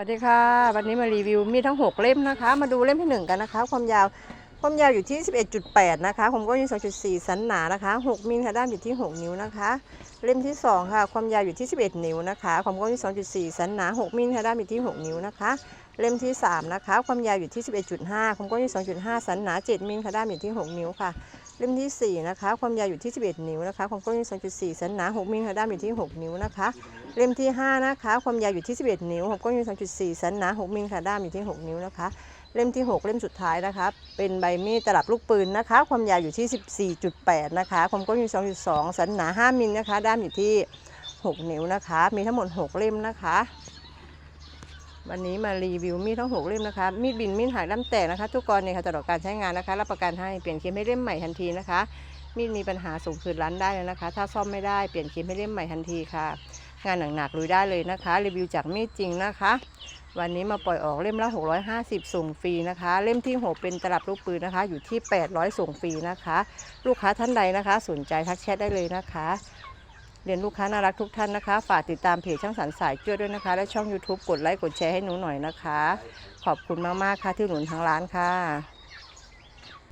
สวัสดีค่ะ วันนี้มารีวิวมีทั้ง 6 เล่มนะคะ มาดูเล่มที่ 1 กันนะคะ ความยาวความยาวอยู่ที่ 11.8 นะคะความกว้างอยู่ 2.4 สันหนานะคะ 6 มิลค่ะด้ามอยู่ที่ 6 นิ้วนะคะ เล่มที่ 2 ค่ะ ความยาวอยู่ที่ 11 นิ้วนะคะความกว้างอยู่ 2.4 สันหนา 6 มิลค่ะด้ามอยู่ที่ 6 นิ้วนะคะ เล่มที่ 3 นะคะ ความยาวอยู่ที่ 11.5 ความกว้างอยู่ 2.5 สันหนา 7 มิลค่ะด้ามอยู่ที่ 6 นิ้วค่ะ เล่มที่ 4 นะคะ ความยาวอยู่ที่ 11 นิ้วนะคะ ความกว้างอยู่2.4สันหนา 6มิลค่ะด้ามอยู่ที่ 6 นิ้วนะคะ เล่มที่ 5 นะคะ ความยาวอยู่ที่ 11 นิ้วความกว้างอยู่2.4สันหนา 6มิลค่ะด้ามอยู่ที่ 6 นิ้วนะคะ เล่มที่ 6 เล่มสุดท้ายนะคะ เป็นใบมีดตลับลูกปืนนะคะ ความยาวอยู่ที่ 14.8 นะคะ ความกว้างอยู่2.2สันหนา 5มิลนะคะ ด้ามอยู่ที่ 6 นิ้วนะคะ มีทั้งหมด 6 เล่มนะคะ วันนี้มารีวิวมีดทั้ง6เล่มนะคะ มีดบินมีดหักด้ามแตกนะคะ ทุกกรณีค่ะตลอดการใช้งานนะคะ รับประกันให้เปลี่ยนเข็มให้เล่มใหม่ทันทีนะคะ มีดมีปัญหาส่งคืนร้านได้เลยนะคะ ถ้าซ่อมไม่ได้เปลี่ยนเข็มให้เล่มใหม่ทันทีค่ะ งานหนักๆลุยได้เลยนะคะ รีวิวจากมีดจริงนะคะ วันนี้มาปล่อยออกเล่มละ 650 ส่งฟรีนะคะ เล่มที่ 6 เป็นตลับลูกปืนนะคะ อยู่ที่ 800 ส่งฟรีนะคะ ลูกค้าท่านใดนะคะ สนใจทักแชทได้เลยนะคะ เรียนลูกค้าน่ารักทุกท่านนะคะ ฝากติดตามเพจช่างสรรสายเจ้อด้วยนะคะ และช่อง YouTube กดไลค์กดแชร์ให้หนูหน่อยนะคะ ขอบคุณมากๆค่ะที่หนุนทางร้านค่ะ